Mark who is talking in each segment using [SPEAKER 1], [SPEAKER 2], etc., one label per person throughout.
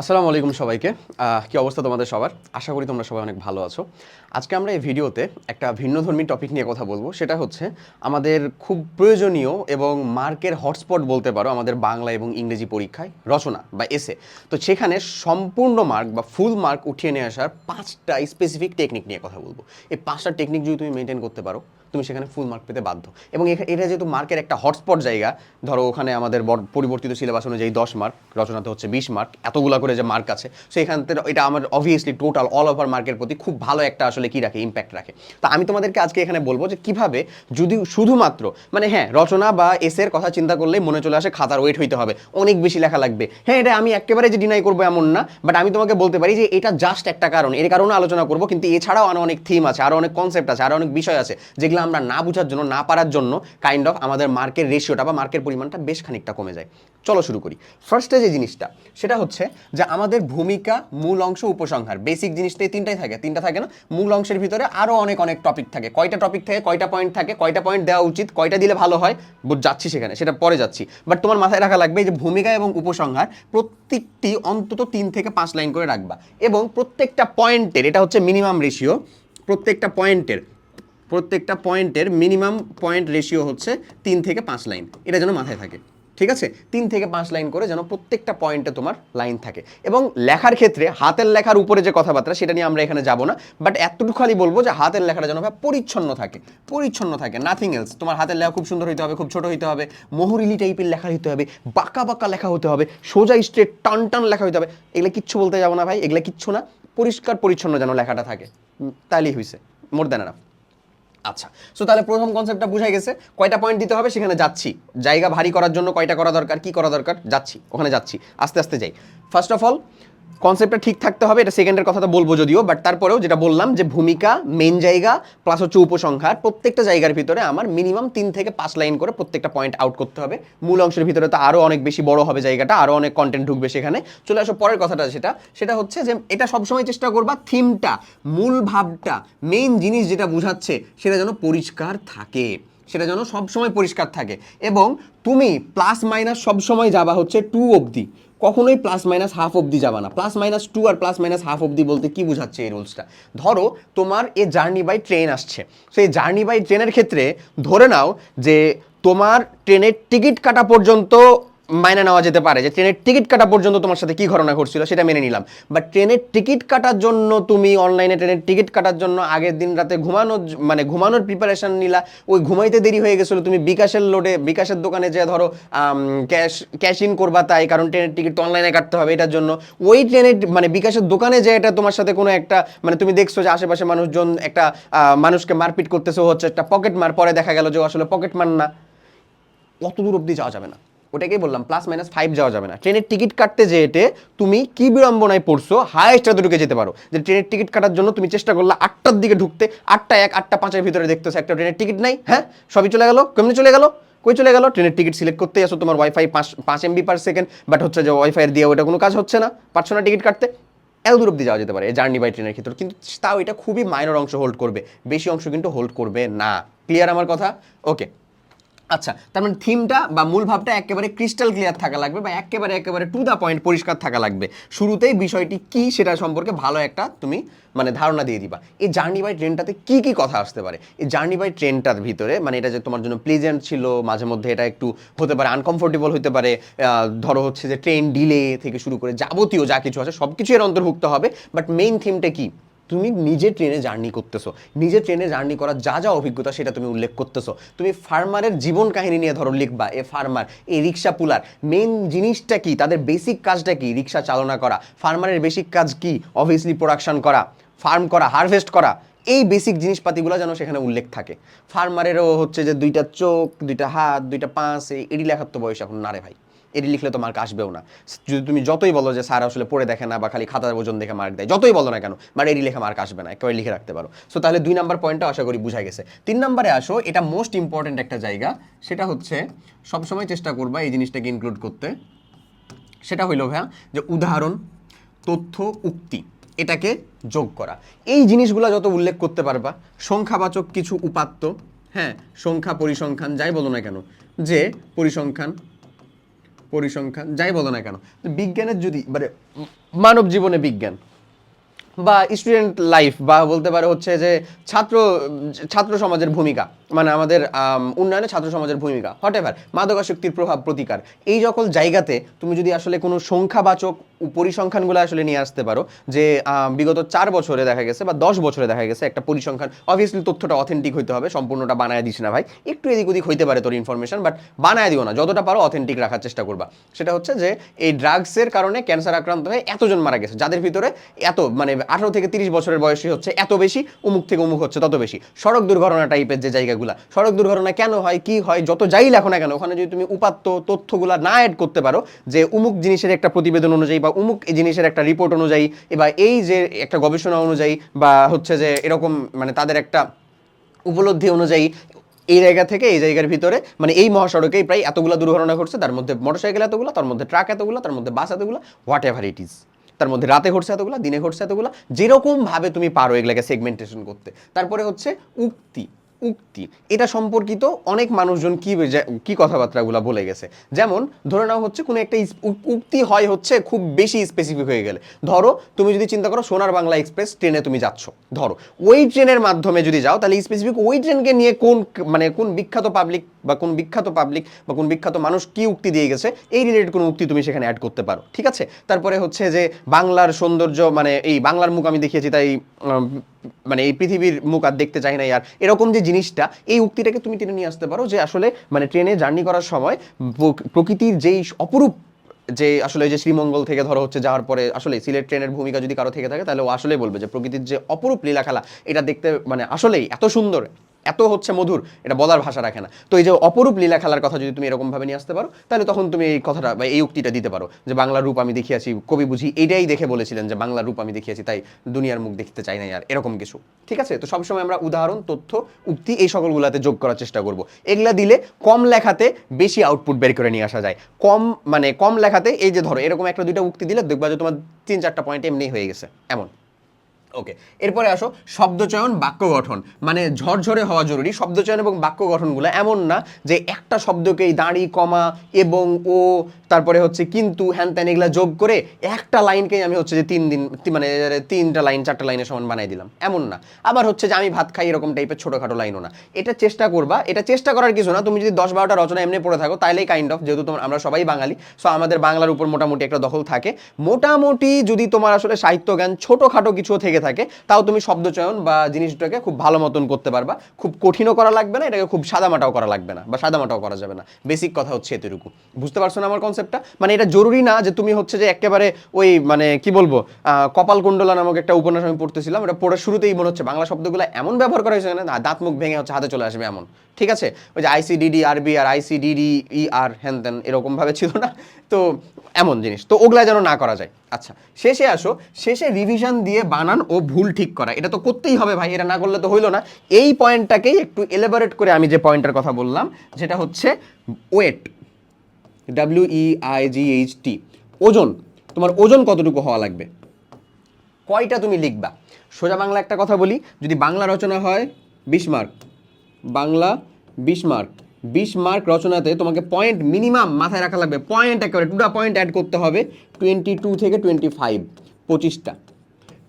[SPEAKER 1] আসসালামু আলাইকুম সবাইকে। কি অবস্থা তোমাদের সবার? আশা করি তোমরা সবাই অনেক ভালো আছো। আজকে আমরা এই ভিডিওতে একটা ভিন্নধর্মী টপিক নিয়ে কথা বলব। সেটা হচ্ছে আমাদের খুব প্রয়োজনীয় এবং মার্কের হটস্পট বলতে পারো আমাদের বাংলা এবং ইংরেজি পরীক্ষায় রচনা বা এসে তো সেখানে সম্পূর্ণ মার্ক বা ফুল মার্ক উঠিয়ে নিয়ে আসার পাঁচটা স্পেসিফিক টেকনিক নিয়ে কথা বলব। এই পাঁচটা টেকনিক যদি তুমি মেনটেন করতে পারো তুমি সেখানে ফুল মার্ক পেতে বাধ্য। এবং এটা যেহেতু মার্কের একটা হটস্পট জায়গা, ধরো ওখানে আমাদের পরিবর্তিত সিলেবাস অনুযায়ী দশ মার্ক রচনাতে হচ্ছে বিশ মার্ক এতগুলা করে যে মার্ক আছে সো এখান থেকে এটা আমার অবভিয়াসলি টোটাল অল ওভার মার্কের প্রতি খুব ভালো একটা আসলে কি রাখে ইম্প্যাক্ট রাখে। তো আমি তোমাদেরকে আজকে এখানে বলব যে কীভাবে যদি শুধুমাত্র মানে হ্যাঁ রচনা বা এসের কথা চিন্তা করলেই মনে চলে আসে খাতার ওয়েট হইতে হবে, অনেক বেশি লেখা লাগবে। হ্যাঁ এটা আমি একেবারে যে ডিনাই করব এমন না বাট আমি তোমাকে বলতে পারি যে এটা জাস্ট একটা কারণ, এর কারণে আলোচনা করব, কিন্তু এছাড়াও আরও অনেক থিম আছে আরও অনেক কনসেপ্ট আছে আরও অনেক বিষয় আছে, যেগুলো আমরা না বোঝার জন্য, না পারার জন্য কাইন্ড অফ আমাদের মার্কের রেশিওটা বা মার্কের পরিমাণটা বেশ খানিকটা কমে যায়। চলো শুরু করি। ফার্স্টে যে জিনিসটা, সেটা হচ্ছে যে আমাদের ভূমিকা, মূল অংশ, উপসংহার। বেসিক জিনিসটা এই তিনটাই থাকে। তিনটা থাকে না? মূল অংশের ভিতরে আরও অনেক অনেক টপিক থাকে। কয়টা টপিক থাকে, কয়টা পয়েন্ট থাকে, কয়টা পয়েন্ট দেওয়া উচিত, কয়টা দিলে ভালো হয় যাচ্ছি সেখানে। সেটা পরে যাচ্ছি। বাট তোমার মাথায় রাখা লাগবে যে ভূমিকা এবং উপসংহার প্রত্যেকটি অন্তত তিন থেকে পাঁচ লাইন করে রাখবা। এবং প্রত্যেকটা পয়েন্টের এটা হচ্ছে মিনিমাম রেশিও প্রত্যেকটা পয়েন্টের প্রত্যেকটা পয়েন্টের মিনিমাম পয়েন্ট রেশিও হচ্ছে তিন থেকে পাঁচ লাইন। এটা যেন মাথায় থাকে। ঠিক আছে? তিন থেকে পাঁচ লাইন করে যেন প্রত্যেকটা পয়েন্টে তোমার লাইন থাকে। এবং লেখার ক্ষেত্রে হাতের লেখার উপরে যে কথাবার্তা সেটা নিয়ে আমরা এখানে যাব না। বাট এতটুকু খালি বলব যে হাতের লেখাটা যেন পরিচ্ছন্ন থাকে। পরিচ্ছন্ন থাকে নাথিং এলস তোমার হাতের লেখা খুব সুন্দর হইতে হবে খুব ছোট হইতে হবে। মহুরিলি টাইপের লেখা হইতে হবে বাঁকা বাঁকা লেখা হতে হবে সোজা স্ট্রেট টান টান লেখা হইতে হবে। এগুলো কিচ্ছু বলতে যাব না ভাই এগুলো কিচ্ছু না। পরিষ্কার পরিচ্ছন্ন যেন লেখাটা থাকে। উম, তাহলেই হয়েছে মোর এনাফ আচ্ছা সো তাহলে প্রথম কনসেপ্টটা বুঝাই গেছে, কয়টা পয়েন্ট দিতে হবে সেখানে যাচ্ছি। জায়গা ভারী করার জন্য কয়টা করা দরকার, কি করা দরকার? যাচ্ছি, ওখানে যাচ্ছি, আস্তে আস্তে যাই। ফার্স্ট অফ অল কনসেপ্টটা ঠিক থাকতে হবে, এটা সেকেন্ডের কথা তো বলব যদিও বাট তারপরেও যেটা বললাম যে ভূমিকা মেন জায়গা প্লাস হচ্ছে উপসংহার, প্রত্যেকটা জায়গার ভিতরে আমার মিনিমাম তিন থেকে পাঁচ লাইন করে প্রত্যেকটা পয়েন্ট আউট করতে হবে। মূল অংশের ভিতরে তো আরও অনেক বেশি বড় হবে জায়গাটা আরও অনেক কন্টেন্ট ঢুকবে সেখানে। চলে আসো পরের কথাটা সেটা সেটা হচ্ছে যে এটা সবসময় চেষ্টা করবা থিমটা মূল ভাবটা মেইন জিনিস যেটা বোঝাচ্ছে, সেটা যেন পরিষ্কার থাকে। সেটা যেন সবসময় পরিষ্কার থাকে। এবং তুমি প্লাস মাইনাস সবসময় যাবা হচ্ছে টু অবধি। কখনোই প্লাস মাইনাস হাফ অবধি যাবা না। প্লাস মাইনাস টু আর প্লাস মাইনাস হাফ অবধি বলতে কি বোঝাচ্ছে এই রুলসটা ধরো, তোমার এ জার্নি বাই ট্রেন আসছে। সেই জার্নি বাই ট্রেনের ক্ষেত্রে ধরে নাও যে তোমার ট্রেনের টিকিট কাটা পর্যন্ত মাইনে নেওয়া যেতে পারে যে ট্রেনের টিকিট কাটা পর্যন্ত তোমার সাথে কি ঘটনা ঘটছিল সেটা মেনে নিলাম। বাট ট্রেনের টিকিট কাটার জন্য তুমি অনলাইনে ট্রেনের টিকিট কাটার জন্য আগের দিন রাতে ঘুমানোর মানে ঘুমানোর প্রিপারেশান নিলা। ওই ঘুমাইতে দেরি হয়ে গেছিল, তুমি বিকাশের লোডে বিকাশের দোকানে যে ধরো ক্যাশ ক্যাশ ইন করবা তাই, কারণ ট্রেনের টিকিট তো অনলাইনে কাটতে হবে এটার জন্য। ওই ট্রেনের মানে বিকাশের দোকানে যে এটা তোমার সাথে কোনো একটা মানে তুমি দেখছ যে আশেপাশে মানুষজন একটা মানুষকে মারপিট করতেছে হচ্ছে একটা পকেট মার, পরে দেখা গেল যে আসলে পকেট মার না। অত দূর অবধি যাওয়া যাবে না। ওটাকেই বললাম প্লাস মাইনাস ফাইভ যাওয়া যাবে না। ট্রেনের টিকিট কাটতে যেতে তুমি কি বিড়ম্বনায় পড়ছো হায়েস্ট এতটুকু যেতে পারো। যে ট্রেনের টিকিট কাটার জন্য তুমি চেষ্টা করলে আটটার দিকে ঢুকতে, আটটা এক, আটটা পাঁচের ভিতরে দেখতেছো একটা ট্রেনের টিকিট নাই হ্যাঁ? সবই চলে গেল? কেমনি চলে গেল? কই চলে গেল? ট্রেনের টিকিট সিলেক্ট করতে আসো তোমার ওয়াইফাই পাঁচ পাঁচ এমবি পার সেকেন্ড বাট হচ্ছে যে ওয়াইফাই দিয়ে ওটা কোনো কাজ হচ্ছে না। পারছ না টিকিট কাটতে? এত দূর অব্দি যাওয়া যেতে পারে জার্নি বাই ট্রেনের ক্ষেত্রে। কিন্তু তাও এটা খুবই মাইনর অংশ হোল্ড করবে, বেশি অংশ কিন্তু হোল্ড করবে না। ক্লিয়ার আমার কথা? ওকে আচ্ছা তার মানে থিমটা বা মূল ভাবটা একেবারে ক্রিস্টাল ক্লিয়ার থাকা লাগবে বা একেবারে একেবারে টু দ্য পয়েন্ট পরিষ্কার থাকা লাগবে। শুরুতেই বিষয়টি কি সেটা সম্পর্কে ভালো একটা তুমি মানে ধারণা দিয়ে দিবা। এই জার্নি বাই ট্রেনটাতে কি কি কথা আসতে পারে? এই জার্নি বাই ট্রেনটার ভিতরে মানে এটা যে তোমার জন্য প্লেজেন্ট ছিল, মাঝে মধ্যে এটা একটু হতে পারে আনকমফোর্টেবল হতে পারে ধরো হচ্ছে যে ট্রেন ডিলে থেকে শুরু করে যাবতীয় যা কিছু আছে সব কিছু এর অন্তর্ভুক্ত হবে বাট মেইন থিমটা কি? তুমি নিজে ট্রেনে জার্নি করতেছো। নিজে ট্রেনে জার্নি করার যা যা অভিজ্ঞতা সেটা তুমি উল্লেখ করতেছো। তুমি ফার্মারের জীবন কাহিনী নিয়ে ধরো লিখবা, এ ফার্মার এই রিক্সা পুলার। মেন জিনিসটা কি? তাদের বেসিক কাজটা কি? রিক্সা চালনা করা। ফার্মারের বেসিক কাজ কি? অবভিয়াসলি প্রোডাকশন করা ফার্ম করা হারভেস্ট করা। এই বেসিক জিনিসপাতিগুলো যেন সেখানে উল্লেখ থাকে। ফার্মারেরও হচ্ছে যে দুইটা চোখ, দুইটা হাত, দুইটা পাঁচ এই এডি লেখার তো বয়স এখন, না রে ভাই। এডি লিখলে তো মার্ক আসবেও না। যদি তুমি যতই বলো যে স্যার আসলে পড়ে দেখে না বা খালি খাতার ওজন দেখে মার্ক দেয়, যতই বলো না কেন বাট এডি লেখা মার্ক আসবে না, একেবারে লিখে রাখতে পারো। সো তাহলে দুই নাম্বার পয়েন্টটা আশা করি বুঝা গেছে। তিন নাম্বারে আসো, এটা মোস্ট ইম্পর্ট্যান্ট একটা জায়গা, সেটা হচ্ছে সবসময় চেষ্টা করবা এই জিনিসটাকে ইনক্লুড করতে। সেটা হইল ভাইয়া যে উদাহরণ, তথ্য, উক্তি, এটাকে যোগ করা। এই জিনিসগুলো যত উল্লেখ করতে পারবা, সংখ্যাবাচক কিছু উপাত্ত হ্যাঁ সংখ্যা পরিসংখ্যান, যাই বলো না কেন, যে পরিসংখ্যান পরিসংখ্যান, যাই বলো না কেন বিজ্ঞানের যদি মানে মানব জীবনে বিজ্ঞান বা স্টুডেন্ট লাইফ বা বলতে পারে হচ্ছে যে ছাত্র ছাত্র সমাজের ভূমিকা মানে আমাদের উন্নয়নে ছাত্র সমাজের ভূমিকা হট এভার মাদকাসক্তির প্রভাব, প্রতিকার, এই সকল জায়গাতে তুমি যদি আসলে কোনো সংখ্যাবাচক পরিসংখ্যানগুলো আসলে নিয়ে আসতে পারো, যে বিগত চার বছরে দেখা গেছে বা দশ বছরে দেখা গেছে একটা পরিসংখ্যান অবভিয়াসলি তথ্যটা অথেন্টিক হইতে হবে, সম্পূর্ণটা বানায় দিস না ভাই। একটু এদিক ওদিক হইতে পারে তোর ইনফরমেশন বাট বানায় দিও না, যতটা পারো অথেন্টিক রাখার চেষ্টা করবা। সেটা হচ্ছে যে, এই ড্রাগসের কারণে ক্যান্সার আক্রান্ত হয়ে এতজন মারা গেছে, যাদের ভিতরে এত মানে আঠারো থেকে তিরিশ বছরের বয়সী হচ্ছে এত বেশি উমুক থেকে উমুক হচ্ছে তত বেশি। সড়ক দুর্ঘটনা টাইপের যে জায়গাগুলো সড়ক দুর্ঘটনা কেন হয়, কি হয়, যত যাই লেখো না কেন, ওখানে যদি তুমি উপাত্ত তথ্যগুলো না অ্যাড করতে পারো, যে উমুক জিনিসের একটা প্রতিবেদন অনুযায়ী বা উমুক জিনিসের একটা রিপোর্ট অনুযায়ী, বা এই যে একটা গবেষণা অনুযায়ী, বা হচ্ছে যে এরকম মানে তাদের একটা উপলব্ধি অনুযায়ী, এই জায়গা থেকে এই জায়গার ভিতরে মানে এই মহাসড়কেই প্রায় এতগুলো দুর্ঘটনা ঘটছে, তার মধ্যে মোটরসাইকেল এতগুলো, তার মধ্যে ট্রাক এতগুলো, তার মধ্যে বাস এতগুলো হোয়াট এভার ইট ইজ তার মধ্যে রাতে ঘটছে এতগুলো, দিনে ঘটছে এতগুলো, যেরকমভাবে তুমি পারো এগুলোকে সেগমেন্টেশন করতে। তারপরে হচ্ছে উক্তি। উক্তি। এটা সম্পর্কিত অনেক মানুষজন কি কি কথাবার্তাগুলো বলে গেছে। যেমন, ধরে নাও হচ্ছে কোনো একটা উক্তি হয় হচ্ছে খুব বেশি স্পেসিফিক হয়ে গেলে। ধরো, তুমি যদি চিন্তা করো সোনার বাংলা এক্সপ্রেস ট্রেনে তুমি যাচ্ছ। ধরো, ওই ট্রেনের মাধ্যমে যদি যাও, তাহলে স্পেসিফিক ওই ট্রেনকে নিয়ে কোন মানে কোন বিখ্যাত পাবলিক বা কোন বিখ্যাত পাবলিক বা কোন বিখ্যাত মানুষ কি উক্তি দিয়ে গেছে, এই রিলেটেড কোনো উক্তি তুমি সেখানে অ্যাড করতে পারো। ঠিক আছে? তারপরে হচ্ছে যে বাংলার সৌন্দর্য মানে এই বাংলার মুখ আমি দেখিয়েছি, তাই মানে এই পৃথিবীর মুখ আর দেখতে চাই না আর এরকম যে জিনিসটা, এই উক্তিটাকে তুমি টেনে নিয়ে আসতে পারো যে আসলে মানে ট্রেনে জার্নি করার সময় প্রকৃতির যেই অপরূপ যে আসলে যে শ্রীমঙ্গল থেকে ধরো হচ্ছে যাওয়ার পরে আসলে সিলেট ট্রেনের ভূমিকা যদি কারও থেকে থাকে, তাহলে ও আসলেই বলবে যে প্রকৃতির যে অপরূপ লীলা খেলা এটা দেখতে মানে আসলেই এত সুন্দর। এত হচ্ছে মধুর, এটা বলার ভাষা রাখে না। তো এই যে অপরূপ লীলা খেলার কথা যদি তুমি এরকমভাবে নিয়ে আসতে পারো, তাহলে তখন তুমি এই কথাটা বা এই উক্তিটা দিতে পারো, যে বাংলার রূপ আমি দেখিয়াছি, কবি বুঝি এটাই দেখে বলেছিলেন যে বাংলার রূপ আমি দেখিয়াছি, তাই দুনিয়ার মুখ দেখতে চাই না আর, এরকম কিছু। ঠিক আছে? তো সবসময় আমরা উদাহরণ, তথ্য, উক্তি এই সকলগুলোতে যোগ করার চেষ্টা করব। এগুলা দিলে কম লেখাতে বেশি আউটপুট বের করে নিয়ে আসা যায়। কম মানে কম লেখাতে এই যে ধরো, এরকম একটা দুইটা উক্তি দিলে দেখবা যে তোমার তিন চারটা পয়েন্ট এমনি হয়ে গেছে, এমন। ওকে এরপরে আসো, শব্দচয়ন, বাক্য গঠন। মানে ঝরঝরে হওয়া জরুরি। শব্দচয়ন এবং বাক্য গঠনগুলো এমন না যে একটা শব্দকেই দাঁড়ি, কমা এবং ও, তারপরে হচ্ছে কিন্তু, হ্যান ত্যান এগুলা যোগ করে একটা লাইনকেই আমি হচ্ছে যে তিন দিন মানে তিনটা লাইন, চারটা লাইনের সমান বানাই দিলাম। এমন না। আবার হচ্ছে যে আমি ভাত খাই এরকম টাইপের ছোটোখাটো লাইনও না। এটা চেষ্টা করবা। এটা চেষ্টা করার কিছু না। তুমি যদি দশ বারোটা রচনা এমনি পড়ে থাকো, তাইলেই কাইন্ড অফ যেহেতু তোমার, আমরা সবাই বাঙালি সো আমাদের বাংলার উপর মোটামুটি একটা দখল থাকে। মোটামুটি যদি তোমার আসলে সাহিত্য জ্ঞান ছোটোখাটো কিছু থেকে থাকে তাও তুমি শব্দচয়ন বা জিনিসটাকে খুব ভালো মতন করতে পারবা। খুব কঠিনও করা লাগবে না এটাকে খুব সাদামাটাও করা লাগবে না বা সাদামাটাও করা যাবে না। বেসিক কথা হচ্ছে এতটুকু। বুঝতে পারছ না আমার কনসেপ্টটা মানে এটা জরুরি না যে তুমি হচ্ছে যে একেবারে ওই মানে কি বলব আহ, কপাল কুণ্ডলা নামক একটা উপন্যাস আমি পড়তেছিলাম এটা পড়ার শুরুতেই মনে হচ্ছে বাংলা শব্দগুলো এমন ব্যবহার করা হয়েছে না দাঁত মুখ ভেঙে হচ্ছে হাতে চলে আসবে এমন। ঠিক আছে? ওই যে আইসিডিডি আরবি আর আইসিডিডি ই আর হ্যান ত্যান এরকম ভাবে ছিল না? তো এমন জিনিস। তো ওগুলা যেন না করা যায়। আচ্ছা শেষে আসো। শেষে রিভিশন দিয়ে বানান ভুল ঠিক করা। এটা তো করতেই হবে ভাই, এটা না করলে তো হইল না। এই পয়েন্টটাকেই একটু এলাবোরেট করে আমি যে পয়েন্টের কথা বললাম যেটা হচ্ছে weight W E I G H T ওজন, তোমার ওজন কতটুকু হওয়া লাগবে? কয়টা তুমি লিখবা? সোজা বাংলা একটা কথা বলি, যদি বাংলা রচনা হয় বিশ মার্ক বাংলা বিশ মার্ক বিশ মার্ক রচনাতে তোমাকে পয়েন্ট মিনিমাম মাথায় রাখা লাগবে। পয়েন্ট একেবারে টুটা পয়েন্ট অ্যাড করতে হবে টোয়েন্টি টু থেকে টোয়েন্টি ফাইভ পঁচিশটা।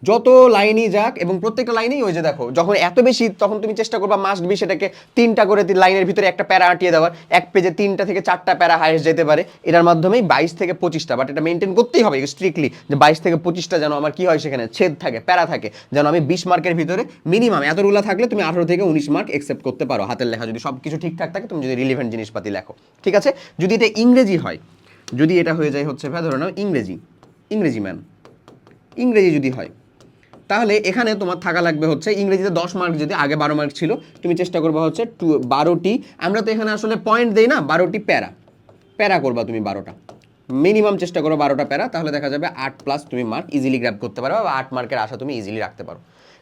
[SPEAKER 1] যত লাইনই যাক, এবং প্রত্যেকটা লাইনেই ওই যে দেখো, যখন এত বেশি, তখন তুমি চেষ্টা করবা মাস্ট বি সেটাকে তিনটা করে লাইনের ভিতরে একটা প্যারা আঁটিয়ে দেওয়ার। এক পেজে তিনটা থেকে চারটা প্যারা হাইস্ট যেতে পারে। এটার মাধ্যমেই বাইশ থেকে পঁচিশটা বাট এটা মেনটেন করতেই হবে স্ট্রিক্টলি যে বাইশ থেকে পঁচিশটা যেন আমার কি হয় সেখানে, ছেদ থাকে, প্যারা থাকে, যেন আমি বিশ মার্কের ভিতরে মিনিমাম এতগুলো থাকলে তুমি আঠারো থেকে উনিশ মার্ক একসেপ্ট করতে পারো। হাতের লেখা যদি সব কিছু ঠিকঠাক থাকে, তুমি যদি রিলিভেন্ট জিনিসপাতি লেখো। ঠিক আছে? যদি এটা ইংরেজি হয়, যদি এটা হয়ে যায় হচ্ছে ভাই, ধরে নাও ইংরেজি ইংরেজি ম্যান ইংরেজি যদি হয় তাহলে এখানে তোমার থাকা লাগবে হচ্ছে ইংরেজিতে দশ মার্ক যদি আগে বারো মার্ক ছিল, তুমি চেষ্টা করবা হচ্ছে টু, বারোটি। আমরা তো এখানে আসলে পয়েন্ট দেই না, বারোটি প্যারা। প্যারা করবা তুমি বারোটা। মিনিমাম চেষ্টা করো বারোটা প্যারা, তাহলে দেখা যাবে আট প্লাস তুমি মার্ক ইজিলি গ্র্যাব করতে পারো বা আট মার্কের আশা তুমি ইজিলি রাখতে পারো।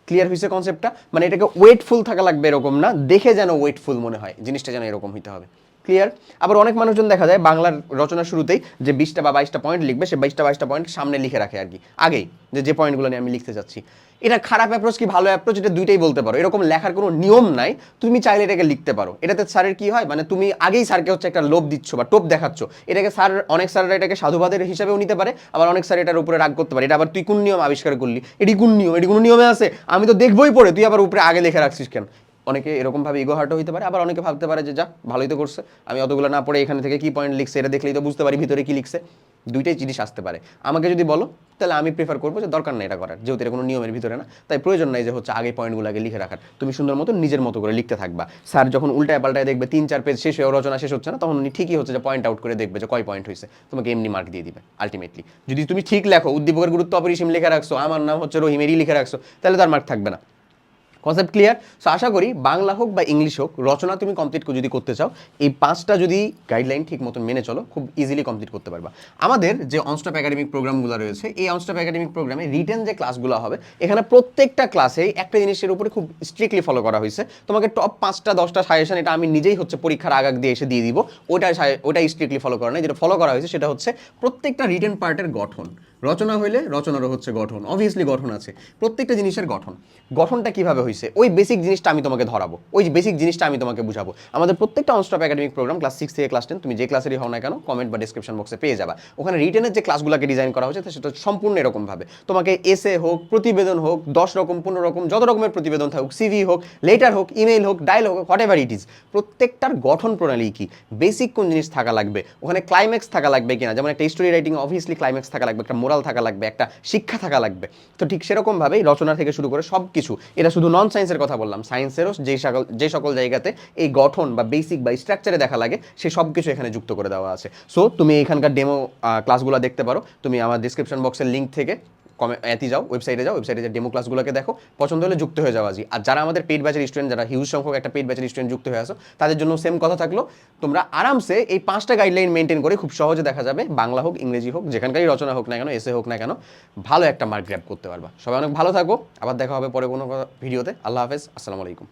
[SPEAKER 1] ক্লিয়ার হয়েছে কনসেপ্টটা মানে এটাকে ওয়েটফুল থাকা লাগবে এরকম না, দেখে যেন ওয়েটফুল মনে হয়, জিনিসটা যেন এরকম হইতে হবে। ক্লিয়ার আবার অনেক মানুষজন দেখা যায় বাংলার রচনা শুরুতেই যে বিশটা বা বাইশটা পয়েন্ট লিখবে, সে বাইশটা বাইশটা পয়েন্ট সামনে লিখে রাখে আর কি। আগেই যে যে পয়েন্টগুলো নিয়ে আমি লিখতে যাচ্ছি। এটা খারাপ অ্যাপ্রোচ কি ভালো অ্যাপ্রোচ এটা দুইটাই বলতে পারো। এরকম লেখার কোনো নিয়ম নাই। তুমি চাইলে এটাকে লিখতে পারো। এটাতে স্যারের কি হয়? মানে তুমি আগেই স্যারকে হচ্ছে একটা লোভ দিচ্ছ বা টোপ দেখাচ্ছ। এটাকে স্যার, অনেক স্যাররা এটাকে সাধুবাদের হিসাবেও নিতে পারে। আবার অনেক স্যার এটার উপরে রাগ করতে পারে। এটা আবার তুই কোন নিয়ম আবিষ্কার করলি? এটি কোন নিয়ম? এটি কোনো নিয়মে আছে? আমি তো দেখবই পড়ে। তুই আবার উপরে আগে লিখে রাখছিস কেন? অনেকে এরকমভাবে ইগো হার্টও হইতে পারে, আবার অনেকে ভাবতে পারে যে যা ভালোই তো করছে। আমি অতগুলো না পড়ে এখানে থেকে কি পয়েন্ট লিখছে, এটা দেখলেই তো বুঝতে পারি ভিতরে কি লিখছে। দুইটাই জিনিস আসতে পারে। আমাকে যদি বলো, তাহলে আমি প্রেফার করব যে, দরকার নেই এটা করার, যেহেতু এটা কোনো নিয়মের ভিতরে না, তাই প্রয়োজন নাই যে, হচ্ছে আগে পয়েন্টগুলো আগে লিখে রাখার। তুমি সুন্দর মতো নিজের মতো করে লিখতে থাকবা। স্যার যখন উল্টায় পাল্টায় দেখবে তিন, চার পেজ শেষ হয়ে রচনা শেষ হচ্ছে না, তখন উনি ঠিকই হচ্ছে যে পয়েন্ট আউট করে দেখবে যে, কয় পয়েন্ট হয়েছে তোমাকে এমনি মার্ক দিয়ে দিবে আলটিমেটলি যদি তুমি ঠিক লেখো, উদ্দীপকের গুরুত্ব অপরিসীম লিখে রাখছো, আমার নাম হচ্ছে রহিমেরই লিখে রাখছো, তাহলে তার মার্ক থাকবে না। কনসেপ্ট ক্লিয়ার সো আশা করি বাংলা হোক বা ইংলিশ হোক, রচনা তুমি কমপ্লিট যদি করতে চাও, এই পাঁচটা যদি গাইডলাইন ঠিক মতন মেনে চলো, খুব ইজিলি কমপ্লিট করতে পারবা। আমাদের যে অনস্টপ একাডেমিক প্রোগ্রামগুলো রয়েছে, এই অনস্টপ একাডেমিক প্রোগ্রামে রিটেন যে ক্লাসগুলো হবে, এখানে প্রত্যেকটা ক্লাসে একটা জিনিসের উপরে খুব স্ট্রিক্টলি ফলো করা হয়েছে। তোমাকে টপ পাঁচটা, দশটা সাজেশন এটা আমি নিজেই হচ্ছে পরীক্ষার আগাগ দিয়ে এসে দিয়ে দিব ওটা ওটা স্ট্রিক্টলি ফলো করা নাই। যেটা ফলো করা হয়েছে সেটা হচ্ছে প্রত্যেকটা রিটেন পার্টের গঠন। রচনা হইলে রচনারও হচ্ছে গঠন অবভিয়াসলি গঠন আছে, প্রত্যেকটা জিনিসের গঠন। গঠনটা কীভাবে হয়েছে ওই বেসিক জিনিসটা আমি তোমাকে ধরাবো। ওই বেসিক জিনিসটা আমি তোমাকে বুঝাবো। আমাদের প্রত্যেকটা nonstop academic programme class six থেকে ক্লাস টেন তুমি যে ক্লাসেরই হও না কেন কমেন্ট বা ডিসক্রিপশন বক্সে পেয়ে যাবা। ওখানে রিটেনের যে ক্লাসগুলোকে ডিজাইন করা হয়েছে সেটা সম্পূর্ণ এরকমভাবে। তোমাকে এসে হোক, প্রতিবেদন হোক, দশ রকম, পনেরো রকম, যত রকমের প্রতিবেদন থাকুক সিভি হোক লেটার হোক ইমেল হোক ডায়ল হোক হোয়াট এভার ইট ইজ প্রত্যেকটার গঠন প্রণালী কি? বেসিক কোন জিনিস থাকা লাগবে? ওখানে ক্লাইম্যাক্স থাকা লাগবে কিনা? যেমন একটা স্টোরি রাইটিং অবভিয়াসলি ক্লাইম্যাক্স থাকা লাগবে, একটা মোরাল থাকা লাগবে, একটা শিক্ষা থাকা লাগবে। তো ঠিক সেরকমভাবেই রচনা থেকে শুরু করে সব কিছু এটা শুধু নন সায়েন্সের কথা বললাম সায়েন্সেরও যে সকল যে সকল জায়গাতে এই গঠন বা বেসিক বা স্ট্রাকচারে দেখা লাগে, সে সব কিছু এখানে যুক্ত করে দেওয়া আছে। সো তুমি এখানকার ডেমো ক্লাসগুলো দেখতে পারো। তুমি আমার ডিসক্রিপশন বক্সের লিঙ্ক থেকে কমে এতে যাও ওয়েবসাইটে যাও ওয়েবসাইটে যে ডেমো ক্লাসগুলোকে দেখো, পছন্দ হলে যুক্ত হয়ে যাওয়া আর যারা আমাদের পেড ব্যাচের স্টুডেন্ট যারা হিউজ সংখ্যক একটা পেড ব্যাচের স্টুডেন্ট যুক্ত হয়ে আসো, তাদের জন্য সেম কথা থাকল, তোমরা আরামসে এই পাঁচটা গাইডলাইন মেনটেন করে খুব সহজে দেখা যাবে, বাংলা হোক, ইংরেজি হোক, যেখানকারই রচনা হোক না কেন এসে হোক না কেন, ভালো একটা মার্ক গ্র্যাপ করতে পারবা। সবাই অনেক ভালো থাকো, আবার দেখা হবে পরে কোনো ভিডিওতে আল্লাহ হাফেজ, আসসালামু আলাইকুম।